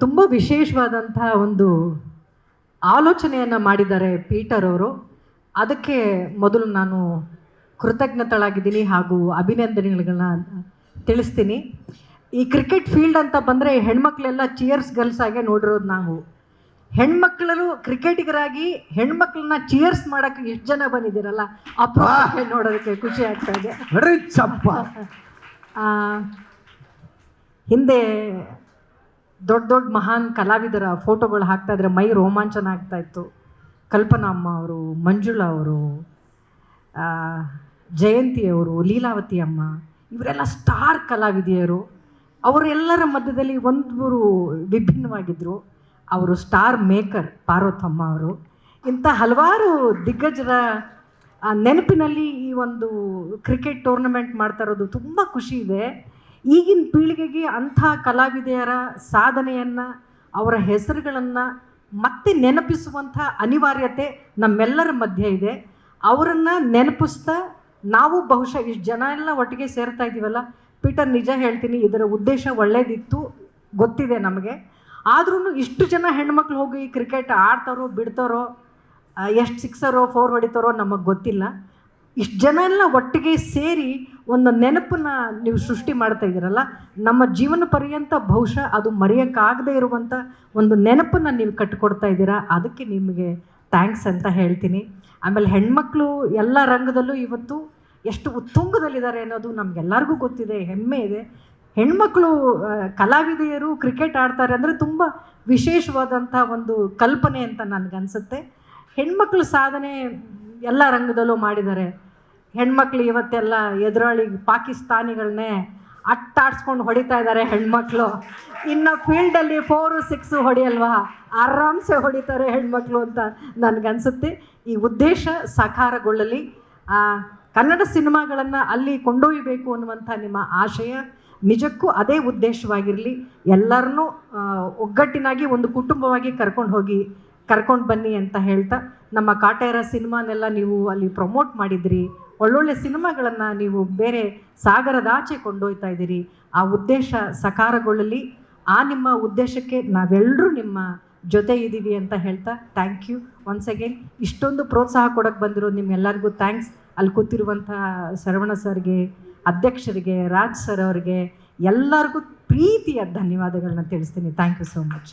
ತುಂಬ ವಿಶೇಷವಾದಂತಹ ಒಂದು ಆಲೋಚನೆಯನ್ನು ಮಾಡಿದ್ದಾರೆ ಪೀಟರ್ ಅವರು. ಅದಕ್ಕೆ ಮೊದಲು ನಾನು ಕೃತಜ್ಞತಳಾಗಿದ್ದೀನಿ ಹಾಗೂ ಅಭಿನಂದನೆಗಳನ್ನ ತಿಳಿಸ್ತೀನಿ. ಈ ಕ್ರಿಕೆಟ್ ಫೀಲ್ಡ್ ಅಂತ ಬಂದರೆ ಹೆಣ್ಮಕ್ಳೆಲ್ಲ ಚಿಯರ್ಸ್ ಗರ್ಲ್ಸ್ ಆಗೇ ನೋಡಿರೋದು ನಾವು. ಹೆಣ್ಮಕ್ಳು ಕ್ರಿಕೆಟಿಗರಾಗಿ ಹೆಣ್ಮಕ್ಳನ್ನ ಚಿಯರ್ಸ್ ಮಾಡೋಕ್ಕೆ ಎಷ್ಟು ಜನ ಬಂದಿದ್ದೀರಲ್ಲ ಅಪ್ಪ ನೋಡೋದಕ್ಕೆ ಖುಷಿ ಆಗ್ತಾ ಇದೆ. ಹಿಂದೆ ದೊಡ್ಡ ದೊಡ್ಡ ಮಹಾನ್ ಕಲಾವಿದರ ಫೋಟೋಗಳು ಹಾಕ್ತಾ ಇದ್ರೆ ಮೈ ರೋಮಾಂಚನ ಆಗ್ತಾ ಇತ್ತು. ಕಲ್ಪನಾ ಅಮ್ಮ ಅವರು, ಮಂಜುಳಾ ಅವರು ಜಯಂತಿ ಅವರು, ಲೀಲಾವತಿ ಅಮ್ಮ, ಇವರೆಲ್ಲ ಸ್ಟಾರ್ ಕಲಾವಿದೆಯರು. ಅವರೆಲ್ಲರ ಮಧ್ಯದಲ್ಲಿ ಒಂದೂರು ವಿಭಿನ್ನವಾಗಿದ್ದರು ಅವರು ಸ್ಟಾರ್ ಮೇಕರ್ ಪಾರ್ವತಮ್ಮ ಅವರು. ಇಂಥ ಹಲವಾರು ದಿಗ್ಗಜರ ನೆನಪಿನಲ್ಲಿ ಈ ಒಂದು ಕ್ರಿಕೆಟ್ ಟೂರ್ನಮೆಂಟ್ ಮಾಡ್ತಾ ಇರೋದು ತುಂಬ ಖುಷಿ ಇದೆ. ಈಗಿನ ಪೀಳಿಗೆಗೆ ಅಂಥ ಕಲಾವಿದೆಯರ ಸಾಧನೆಯನ್ನು, ಅವರ ಹೆಸರುಗಳನ್ನು ಮತ್ತೆ ನೆನಪಿಸುವಂಥ ಅನಿವಾರ್ಯತೆ ನಮ್ಮೆಲ್ಲರ ಮಧ್ಯೆ ಇದೆ. ಅವರನ್ನು ನೆನಪಿಸ್ತಾ ನಾವು ಬಹುಶಃ ಇಷ್ಟು ಜನ ಎಲ್ಲ ಒಟ್ಟಿಗೆ ಸೇರ್ತಾ ಇದ್ದೀವಲ್ಲ, ಪೀಟರ್ ನಿಜ ಹೇಳ್ತೀನಿ, ಇದರ ಉದ್ದೇಶ ಒಳ್ಳೇದಿತ್ತು, ಗೊತ್ತಿದೆ ನಮಗೆ. ಆದ್ರೂ ಇಷ್ಟು ಜನ ಹೆಣ್ಮಕ್ಳು ಹೋಗಿ ಕ್ರಿಕೆಟ್ ಆಡ್ತಾರೋ, ಬಿಡ್ತಾರೋ ಎಷ್ಟು ಸಿಕ್ಸರೋ, ಫೋರ್ ಹೊಡಿತಾರೋ ನಮಗೆ ಗೊತ್ತಿಲ್ಲ. ಇಷ್ಟು ಜನ ಎಲ್ಲ ಒಟ್ಟಿಗೆ ಸೇರಿ ಒಂದು ನೆನಪನ್ನ ನೀವು ಸೃಷ್ಟಿ ಮಾಡ್ತಾ ಇದ್ದೀರಲ್ಲ, ನಮ್ಮ ಜೀವನ ಪರ್ಯಂತ ಬಹುಶಃ ಅದು ಮರೆಯೋಕ್ಕಾಗದೇ ಇರುವಂಥ ಒಂದು ನೆನಪನ್ನು ನೀವು ಕಟ್ಟಿಕೊಡ್ತಾ ಇದ್ದೀರಾ, ಅದಕ್ಕೆ ನಿಮಗೆ ಥ್ಯಾಂಕ್ಸ್ ಅಂತ ಹೇಳ್ತೀನಿ. ಆಮೇಲೆ ಹೆಣ್ಮಕ್ಳು ಎಲ್ಲ ರಂಗದಲ್ಲೂ ಇವತ್ತು ಎಷ್ಟು ಉತ್ತುಂಗದಲ್ಲಿದ್ದಾರೆ ಅನ್ನೋದು ನಮಗೆಲ್ಲರಿಗೂ ಗೊತ್ತಿದೆ, ಹೆಮ್ಮೆ ಇದೆ. ಹೆಣ್ಮಕ್ಳು ಕಲಾವಿದೆಯರು ಕ್ರಿಕೆಟ್ ಆಡ್ತಾರೆ ಅಂದರೆ ತುಂಬ ವಿಶೇಷವಾದಂಥ ಒಂದು ಕಲ್ಪನೆ ಅಂತ ನನಗನ್ಸುತ್ತೆ. ಹೆಣ್ಮಕ್ಳು ಸಾಧನೆ ಎಲ್ಲ ರಂಗದಲ್ಲೂ ಮಾಡಿದ್ದಾರೆ. ಹೆಣ್ಮಕ್ಳು ಇವತ್ತೆಲ್ಲ ಎದುರಾಳಿ ಪಾಕಿಸ್ತಾನಿಗಳನ್ನೇ ಅಟ್ಟಾಡ್ಸ್ಕೊಂಡು ಹೊಡಿತಾ ಇದ್ದಾರೆ ಹೆಣ್ಮಕ್ಳು. ಇನ್ನು ಫೀಲ್ಡಲ್ಲಿ ಫೋರು ಸಿಕ್ಸು ಹೊಡಿಯಲ್ವಾ? ಆರಾಮ್ಸೆ ಹೊಡಿತಾರೆ ಹೆಣ್ಮಕ್ಳು ಅಂತ ನನಗನ್ಸುತ್ತೆ. ಈ ಉದ್ದೇಶ ಸಾಕಾರಗೊಳ್ಳಲಿ. ಕನ್ನಡ ಸಿನಿಮಾಗಳನ್ನು ಅಲ್ಲಿ ಕೊಂಡೊಯ್ಯಬೇಕು ಅನ್ನುವಂಥ ನಿಮ್ಮ ಆಶಯ ನಿಜಕ್ಕೂ ಅದೇ ಉದ್ದೇಶವಾಗಿರಲಿ. ಎಲ್ಲರನ್ನೂ ಒಗ್ಗಟ್ಟಿನಾಗಿ ಒಂದು ಕುಟುಂಬವಾಗಿ ಕರ್ಕೊಂಡು ಹೋಗಿ, ಕರ್ಕೊಂಡು ಬನ್ನಿ ಅಂತ ಹೇಳ್ತಾ. ನಮ್ಮ ಕಾಟೇರ ಸಿನಿಮಾನೆಲ್ಲ ನೀವು ಅಲ್ಲಿ ಪ್ರಮೋಟ್ ಮಾಡಿದ್ರಿ. ಒಳ್ಳೊಳ್ಳೆ ಸಿನಿಮಾಗಳನ್ನು ನೀವು ಬೇರೆ ಸಾಗರದಾಚೆ ಕೊಂಡೊಯ್ತಾ ಇದ್ದೀರಿ. ಆ ಉದ್ದೇಶ ಸಕಾರಗೊಳ್ಳಲಿ. ಆ ನಿಮ್ಮ ಉದ್ದೇಶಕ್ಕೆ ನಾವೆಲ್ಲರೂ ನಿಮ್ಮ ಜೊತೆ ಇದ್ದೀವಿ ಅಂತ ಹೇಳ್ತಾ ಥ್ಯಾಂಕ್ ಯು. ಒನ್ಸ್ ಅಗೇನ್ ಇಷ್ಟೊಂದು ಪ್ರೋತ್ಸಾಹ ಕೊಡೋಕ್ಕೆ ಬಂದಿರೋ ನಿಮ್ಮೆಲ್ಲರಿಗೂ ಥ್ಯಾಂಕ್ಸ್. ಅಲ್ಲಿ ಕೂತಿರುವಂಥ ಶರವಣ ಸರ್ಗೆ, ಅಧ್ಯಕ್ಷರಿಗೆ, ರಾಜ್ ಸರ್ ಅವರಿಗೆ ಎಲ್ಲರಿಗೂ ಪ್ರೀತಿಯ ಧನ್ಯವಾದಗಳನ್ನ ತಿಳಿಸ್ತೀನಿ. Thank you so much.